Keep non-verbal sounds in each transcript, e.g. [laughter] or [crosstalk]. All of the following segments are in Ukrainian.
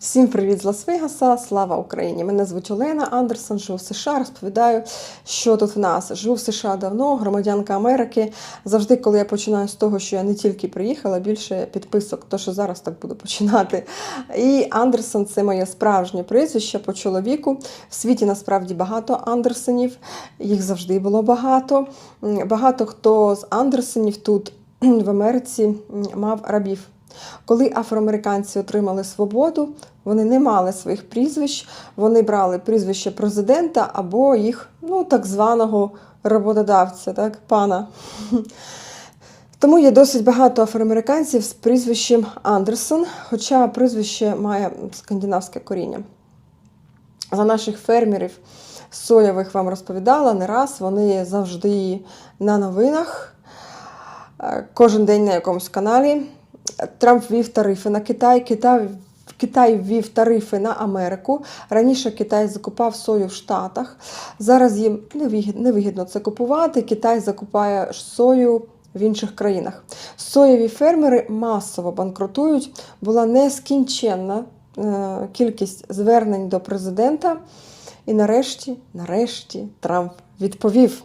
Всім привіт з Лас-Вегаса, слава Україні! Мене звуть Олена Андерсон, живу в США. Розповідаю, що тут в нас. Живу в США давно, громадянка Америки. Завжди, коли я починаю з того, що я не тільки приїхала, більше підписок, то що зараз так буду починати. І Андерсон це моє справжнє прізвище по чоловіку. В світі насправді багато Андерсонів, їх завжди було багато. Багато хто з Андерсонів тут в Америці мав рабів. Коли афроамериканці отримали свободу, вони не мали своїх прізвищ, вони брали прізвище президента або їх ну, так званого роботодавця, так, пана. Тому є досить багато афроамериканців з прізвищем Андерсон, хоча прізвище має скандинавське коріння. За наших фермерів соєвих вам розповідала не раз, вони завжди на новинах, е, кожен день на якомусь каналі. Трамп ввів тарифи на Китай. Китай Китай ввів тарифи на Америку. Раніше Китай закупав сою в Штатах. Зараз їм невигідно, це купувати. Китай закупає сою в інших країнах. Соєві фермери масово банкрутують. Була нескінченна е, кількість звернень до президента. І нарешті, нарешті, Трамп відповів.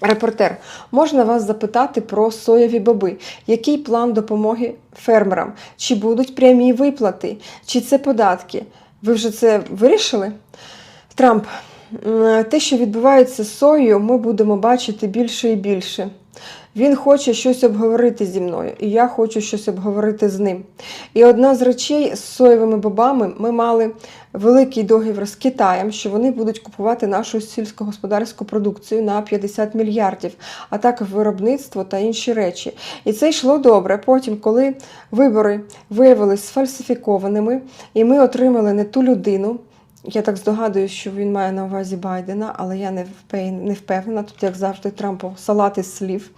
Репортер, можна вас запитати про соєві боби. Який план допомоги фермерам? Чи будуть прямі виплати? Чи це податки? Ви вже це вирішили? Трамп, те, що відбувається з соєю, ми будемо бачити більше і більше. Він хоче щось обговорити зі мною, і я хочу щось обговорити з ним. І одна з речей з соєвими бобами ми мали великий договір з Китаєм, що вони будуть купувати нашу сільськогосподарську продукцію на 50 мільярдів, а так виробництво та інші речі. І це йшло добре. Потім, коли вибори виявилися сфальсифікованими, і ми отримали не ту людину. Я так здогадуюсь, що він має на увазі Байдена, але я не не впевнена. Тут, як завжди, Трампу салат із слів.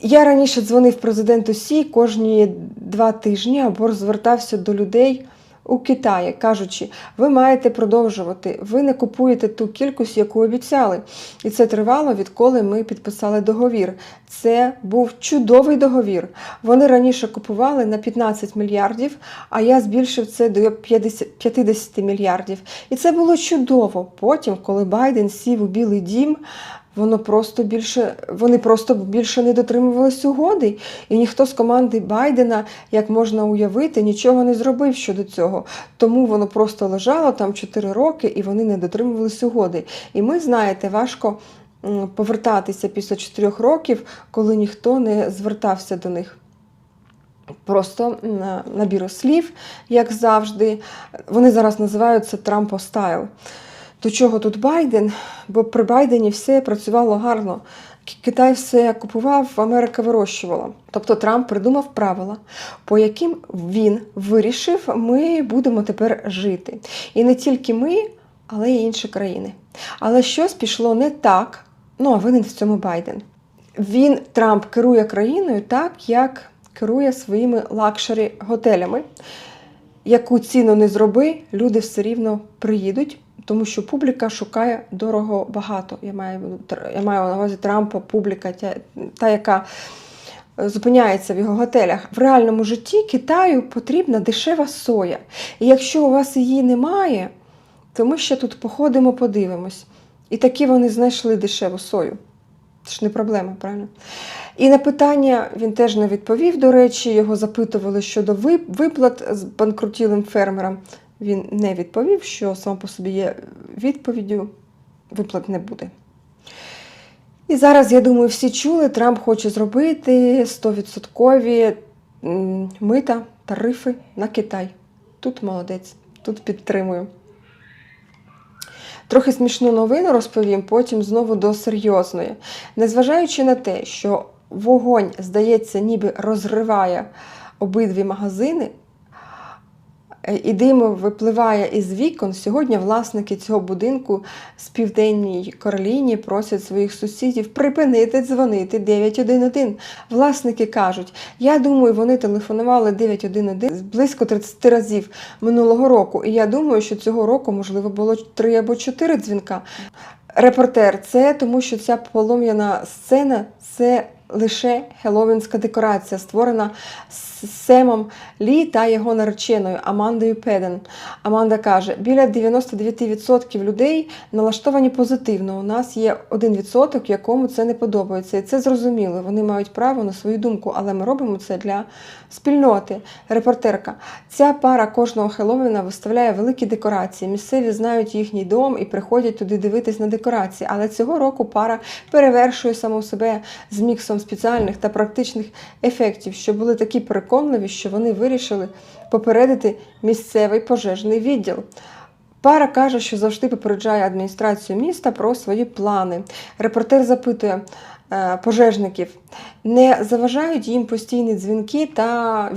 Я раніше дзвонив президенту Сі кожні два тижні або звертався до людей у Китаї, кажучи, ви маєте продовжувати, ви не купуєте ту кількість, яку обіцяли. І це тривало, відколи ми підписали договір. Це був чудовий договір. Вони раніше купували на 15 мільярдів, а я збільшив це до 50 50 мільярдів. І це було чудово. Потім, коли Байден сів у Білий дім, Воно просто більше, вони просто більше не дотримувалися угоди, і ніхто з команди Байдена, як можна уявити, нічого не зробив щодо цього. Тому воно просто лежало там 4 роки, і вони не дотримувалися угоди. І ми, знаєте, важко повертатися після 4 років, коли ніхто не звертався до них. Просто на- набір слів, як завжди. Вони зараз називаються Трампо стайл. До чого тут Байден? Бо при Байдені все працювало гарно. Китай все купував, Америка вирощувала. Тобто Трамп придумав правила, по яким він вирішив, ми будемо тепер жити. І не тільки ми, але й інші країни. Але щось пішло не так. Ну а винен в цьому Байден. Він Трамп керує країною так, як керує своїми лакшері готелями. Яку ціну не зроби, люди все рівно приїдуть, тому що публіка шукає дорого багато. Я маю, я маю на увазі Трампа, публіка, та, та яка е, зупиняється в його готелях. В реальному житті Китаю потрібна дешева соя. І якщо у вас її немає, то ми ще тут походимо, подивимось. І таки вони знайшли дешеву сою. Це ж не проблема, правильно? І на питання він теж не відповів. До речі, його запитували щодо виплат з банкрутілим фермерам. Він не відповів, що сам по собі є відповіддю, виплат не буде. І зараз, я думаю, всі чули, Трамп хоче зробити 100% мита, тарифи на Китай. Тут молодець, тут підтримую. Трохи смішну новину розповім, потім знову до серйозної. Незважаючи на те, що вогонь, здається, ніби розриває обидві магазини, і дим випливає із вікон, сьогодні власники цього будинку з південній Кароліні просять своїх сусідів припинити дзвонити 911. Власники кажуть, я думаю, вони телефонували 911 близько 30 разів минулого року. І я думаю, що цього року, можливо, було 3 або 4 дзвінка. Репортер, це тому що ця полум'яна сцена це лише хеллоуінська декорація, створена Семом Лі та його нареченою Амандою Педен. Аманда каже: біля 99% людей налаштовані позитивно. У нас є 1%, якому це не подобається. І це зрозуміло. Вони мають право на свою думку, але ми робимо це для спільноти. Репортерка. Ця пара кожного Хеллоуіна виставляє великі декорації. Місцеві знають їхній дом і приходять туди дивитись на декорації. Але цього року пара перевершує саму себе з міксом спеціальних та практичних ефектів, що були такі переконливі, що вони вирішили попередити місцевий пожежний відділ. Пара каже, що завжди попереджає адміністрацію міста про свої плани. Репортер запитує е, пожежників, не заважають їм постійні дзвінки та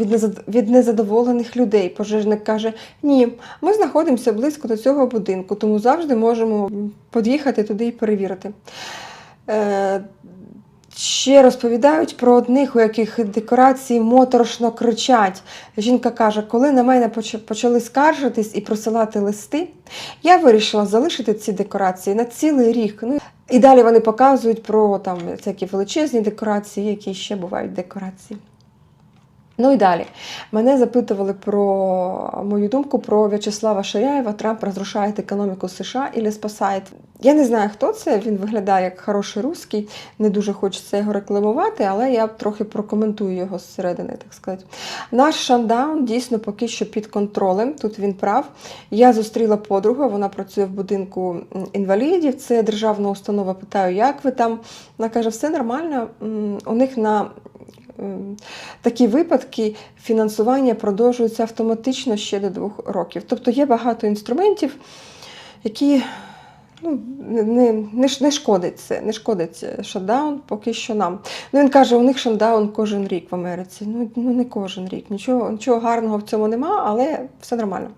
від, незадоволених людей. Пожежник каже: Ні, ми знаходимося близько до цього будинку, тому завжди можемо під'їхати туди і перевірити. Ще розповідають про одних, у яких декорації моторошно кричать. Жінка каже, коли на мене почали скаржитись і присилати листи, я вирішила залишити ці декорації на цілий рік. Ну, і далі вони показують про там, всякі величезні декорації, які ще бувають декорації. Ну і далі. Мене запитували про мою думку про В'ячеслава Ширяєва. Трамп розрушає економіку США і не спасає. Я не знаю, хто це. Він виглядає як хороший русський. Не дуже хочеться його рекламувати, але я трохи прокоментую його зсередини, так сказати. Наш шандаун дійсно поки що під контролем. Тут він прав. Я зустріла подругу, вона працює в будинку інвалідів. Це державна установа. Питаю, як ви там? Вона каже, все нормально. У них на такі випадки фінансування продовжується автоматично ще до двох років. Тобто є багато інструментів, які ну, не, не, не, шкодить це, не шкодить е, шатдаун поки що нам. Ну, він каже, у них шатдаун кожен рік в Америці. Ну, ну не кожен рік. Нічого, нічого гарного в цьому нема, але все нормально.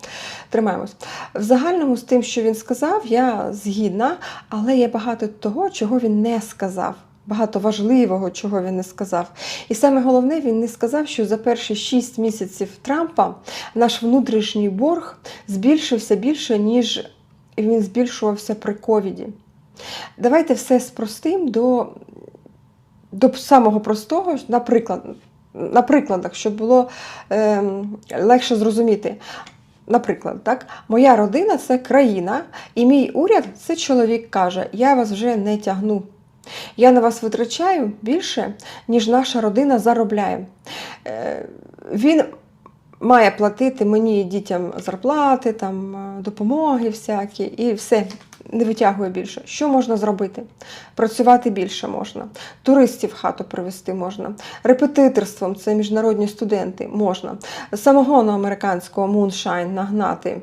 Тримаємось. В загальному з тим, що він сказав, я згідна, але є багато того, чого він не сказав. Багато важливого, чого він не сказав. І саме головне, він не сказав, що за перші 6 місяців Трампа наш внутрішній борг збільшився більше, ніж він збільшувався при ковіді. Давайте все спростим до, до самого простого, наприклад, на прикладах, щоб було ем, легше зрозуміти. Наприклад, так, моя родина це країна, і мій уряд це чоловік каже: я вас вже не тягну. Я на вас витрачаю більше, ніж наша родина заробляє. Е, Він має платити мені і дітям зарплати, там, е, допомоги всякі, і все, не витягує більше. Що можна зробити? Працювати більше можна, туристів в хату привезти можна, репетиторством це міжнародні студенти можна, самогону американського Moonshine нагнати.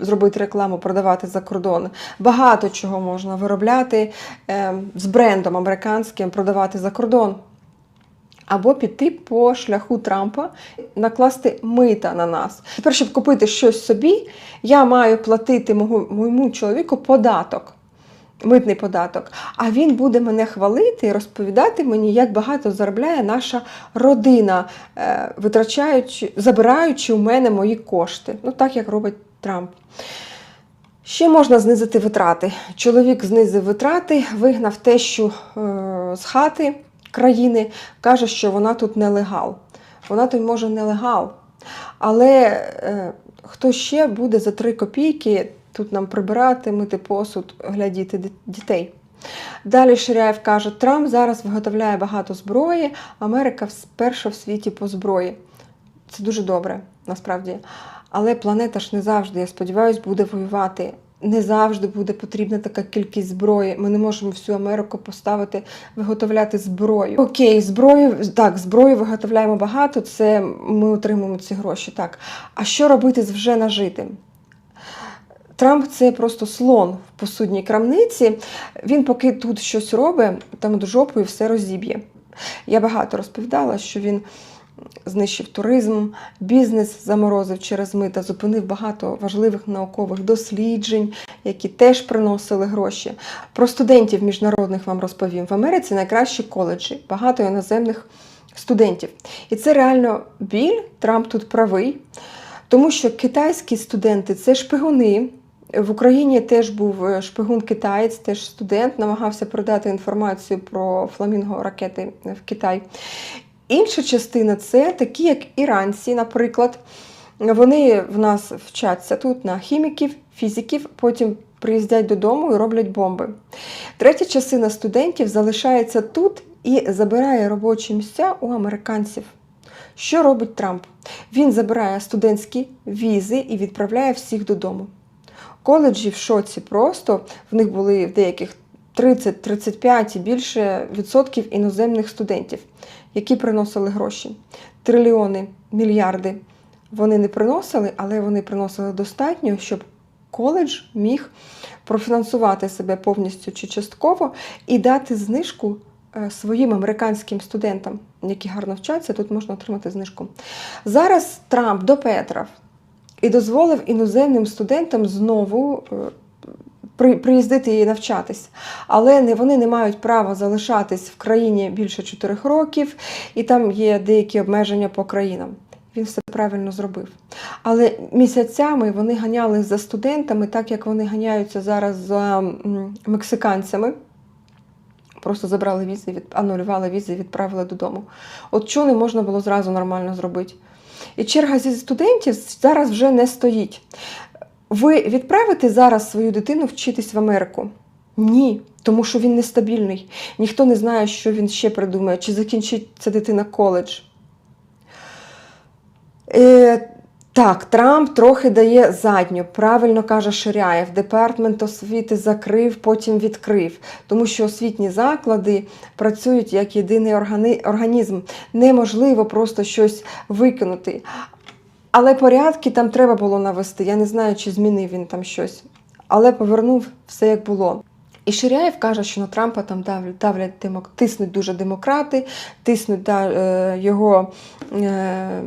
Зробити рекламу, продавати за кордон. Багато чого можна виробляти е, з брендом американським, продавати за кордон. Або піти по шляху Трампа, накласти мита на нас. Тепер, щоб купити щось собі, я маю платити моєму чоловіку податок, митний податок. А він буде мене хвалити і розповідати мені, як багато заробляє наша родина, е, витрачаючи, забираючи у мене мої кошти. Ну так як робить Трамп. Ще можна знизити витрати. Чоловік знизив витрати, вигнав тещу е, з хати країни, каже, що вона тут нелегал. Вона тут може нелегал. Але е, хто ще буде за 3 копійки тут нам прибирати, мити посуд, глядіти дітей? Далі Ширяєв каже, Трамп зараз виготовляє багато зброї, Америка перша в світі по зброї. Це дуже добре, насправді. Але планета ж не завжди, я сподіваюся, буде воювати. Не завжди буде потрібна така кількість зброї. Ми не можемо всю Америку поставити, виготовляти зброю. Окей, зброю так, зброю виготовляємо багато. Це ми отримуємо ці гроші. Так. А що робити з вже нажитим? Трамп це просто слон в посудній крамниці. Він поки тут щось робить, там до жопу і все розіб'є. Я багато розповідала, що він знищив туризм, бізнес заморозив через мита, зупинив багато важливих наукових досліджень, які теж приносили гроші. Про студентів міжнародних вам розповім. В Америці найкращі коледжі, багато іноземних студентів. І це реально біль. Трамп тут правий, тому що китайські студенти це шпигуни. В Україні теж був е, шпигун китаєць, теж студент, намагався передати інформацію про фламінго ракети в Китай. Інша частина це такі, як іранці, наприклад. Вони в нас вчаться тут на хіміків, фізиків, потім приїздять додому і роблять бомби. Третя частина студентів залишається тут і забирає робочі місця у американців. Що робить Трамп? Він забирає студентські візи і відправляє всіх додому. Коледжі в шоці просто в них були в деяких 30-35 і більше відсотків іноземних студентів, які приносили гроші. Трильйони, мільярди вони не приносили, але вони приносили достатньо, щоб коледж міг профінансувати себе повністю чи частково і дати знижку е, своїм американським студентам, які гарно вчаться, тут можна отримати знижку. Зараз Трамп допетрав і дозволив іноземним студентам знову е, приїздити і навчатись. Але вони не мають права залишатись в країні більше 4 років, і там є деякі обмеження по країнам. Він все правильно зробив. Але місяцями вони ганяли за студентами, так як вони ганяються зараз за мексиканцями. Просто забрали візи, від... анулювали візи і відправили додому. От що не можна було зразу нормально зробити? І черга зі студентів зараз вже не стоїть. Ви відправите зараз свою дитину вчитись в Америку? Ні, тому що він нестабільний. Ніхто не знає, що він ще придумає, чи закінчить ця дитина коледж. Е, так, Трамп трохи дає задню. Правильно каже Ширяєв. Департмент освіти закрив, потім відкрив, тому що освітні заклади працюють як єдиний організм. Неможливо просто щось викинути. Але порядки там треба було навести. Я не знаю, чи змінив він там щось, але повернув все як було. І Ширяєв каже, що на Трампа там давлять, давлять демок, тиснуть дуже демократи, тиснуть да, е, його е,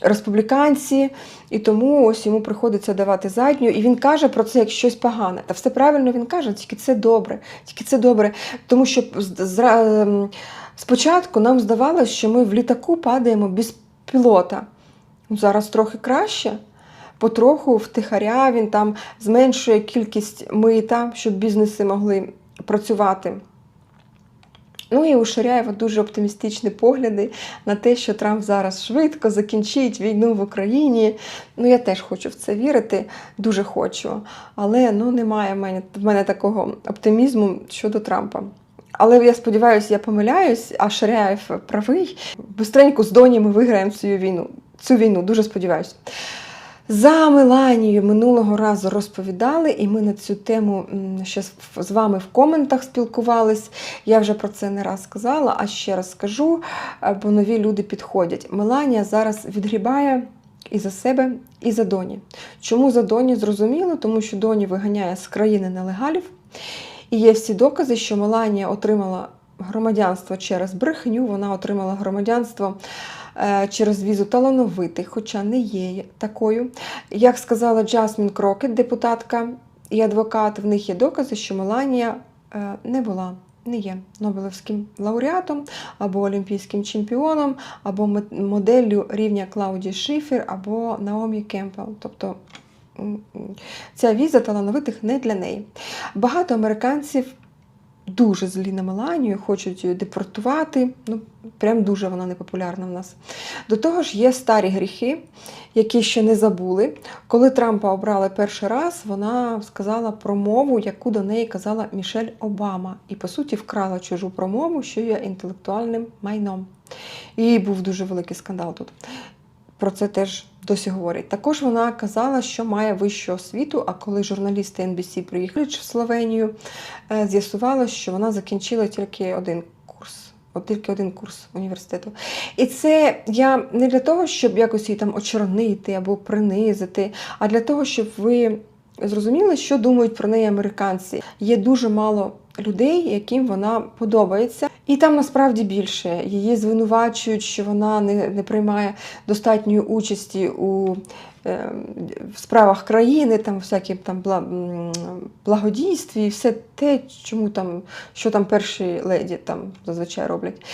республіканці, і тому ось йому приходиться давати задню. І він каже про це як щось погане. Та все правильно він каже, тільки це добре, тільки це добре. Тому що ем, спочатку нам здавалося, що ми в літаку падаємо без пілота. Ну, Зараз трохи краще. Потроху втихаря він там зменшує кількість мита, щоб бізнеси могли працювати. Ну і у Ширяєва дуже оптимістичні погляди на те, що Трамп зараз швидко закінчить війну в Україні. Ну, я теж хочу в це вірити, дуже хочу. Але ну, немає в мене, в мене такого оптимізму щодо Трампа. Але я сподіваюся, я помиляюсь, а Ширяєв правий. Бистренько з Доні ми виграємо цю війну. Цю війну, дуже сподіваюся. За Меланію минулого разу розповідали, і ми на цю тему ще з- вами в коментах спілкувались. Я вже про це не раз сказала, а ще раз скажу, е, бо нові люди підходять. Меланія зараз відгрібає і за себе, і за доні. Чому за доні? Зрозуміло, тому що доні виганяє з країни нелегалів. І є всі докази, що Меланія отримала громадянство через брехню, вона отримала громадянство через візу талановитих, хоча не є такою. Як сказала Джасмін Крокет, депутатка і адвокат, в них є докази, що Меланія е, не була. Не є Нобелевським лауреатом або олімпійським чемпіоном, або моделлю рівня Клауді Шифер, або Наомі Кемпел. Тобто ця віза талановитих не для неї. Багато американців дуже злі на Меланію, хочуть її депортувати. Ну, прям дуже вона непопулярна в нас. До того ж, є старі гріхи, які ще не забули. Коли Трампа обрали перший раз, вона сказала промову, яку до неї казала Мішель Обама, і по суті вкрала чужу промову, що є інтелектуальним майном. І був дуже великий скандал тут. Про це теж досі говорять. Також вона казала, що має вищу освіту. А коли журналісти NBC приїхали в Словенію, е, що вона закінчила тільки один курс. От тільки один курс університету. І це я не для того, щоб якось її там очорнити або принизити, а для того, щоб ви зрозуміли, що думають про неї американці. Є дуже мало людей, яким вона подобається. І там насправді більше. Її звинувачують, що вона не, не приймає достатньої участі у в справах країни, там всякі там благодійстві, все те, чому там, що там перші леді там зазвичай роблять.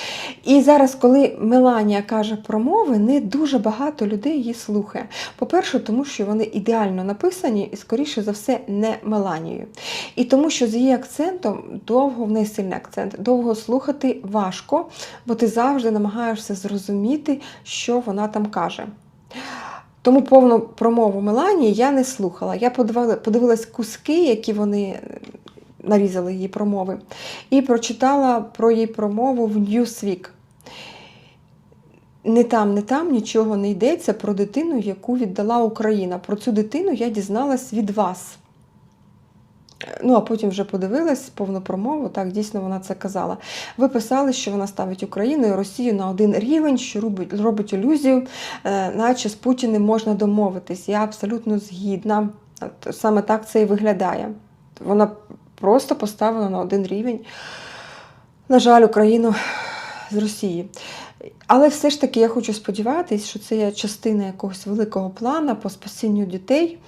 І зараз, коли Меланія каже промови, не дуже багато людей її слухає. По-перше, тому що вони ідеально написані і, скоріше за все, не Меланією. І тому, що з її акцентом довго в неї сильний акцент, довго слухати важко, бо ти завжди намагаєшся зрозуміти, що вона там каже. Тому повну промову Меланії я не слухала. Я подивила- подивилась куски, які вони е, нарізали її промови, і прочитала про її промову в Ньюсвік. Не там, не там нічого не йдеться про дитину, яку віддала Україна. Про цю дитину я дізналась від вас. Ну, а потім вже подивилась повну промову, так дійсно вона це казала. Ви писали, що вона ставить Україну і Росію на один рівень, що робить, робить ілюзію, е, наче з Путіним можна домовитись. Я абсолютно згідна. Саме так це і виглядає. Вона просто поставила на один рівень, на жаль, Україну з Росії. Але все ж таки я хочу сподіватися, що це є частина якогось великого плану по спасінню дітей,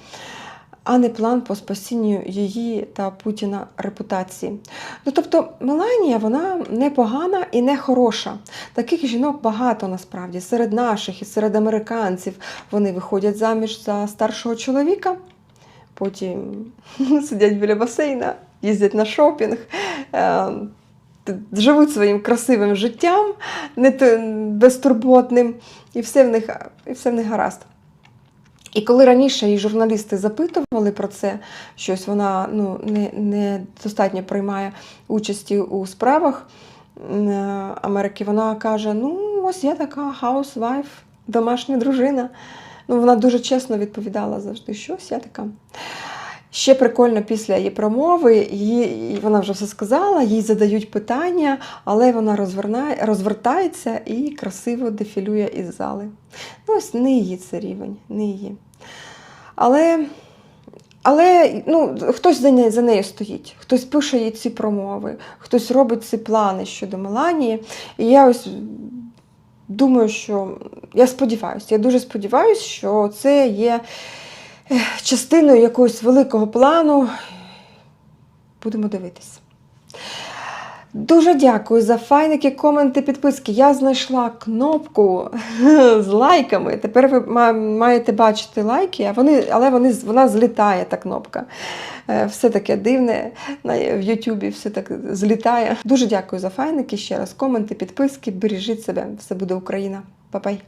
а не план по спасінню її та Путіна репутації. Ну тобто Меланія вона не погана і не хороша. Таких жінок багато насправді серед наших і серед американців. Вони виходять заміж за старшого чоловіка, потім [laughs] сидять біля басейна, їздять на шопінг. е, Живуть своїм красивим життям, не безтурботним, і все в них, і все в них гаразд. І коли раніше її журналісти запитували про це, щось вона ну, не, не достатньо приймає участі у справах е, Америки, вона каже: ну, ось я така хаусвайф, домашня дружина. Ну, вона дуже чесно відповідала завжди, що ось я така. Ще прикольно після її промови, її, вона вже все сказала, їй задають питання, але вона розвертається і красиво дефілює із зали. Ну, ось не її це рівень, не її. Але, але ну, хтось за нею, за нею стоїть, хтось пише їй ці промови, хтось робить ці плани щодо Меланії. І я ось думаю, що я сподіваюся, я дуже сподіваюся, що це є частиною якогось великого плану. Будемо дивитись. Дуже дякую за файники, коменти, підписки. Я знайшла кнопку з лайками. Тепер ви маєте бачити лайки, а вони, але вони, вона злітає, та кнопка. Е, Все таке дивне в Ютубі, все так злітає. Дуже дякую за файники. Ще раз коменти, підписки. Бережіть себе. Все буде Україна. Па-пай.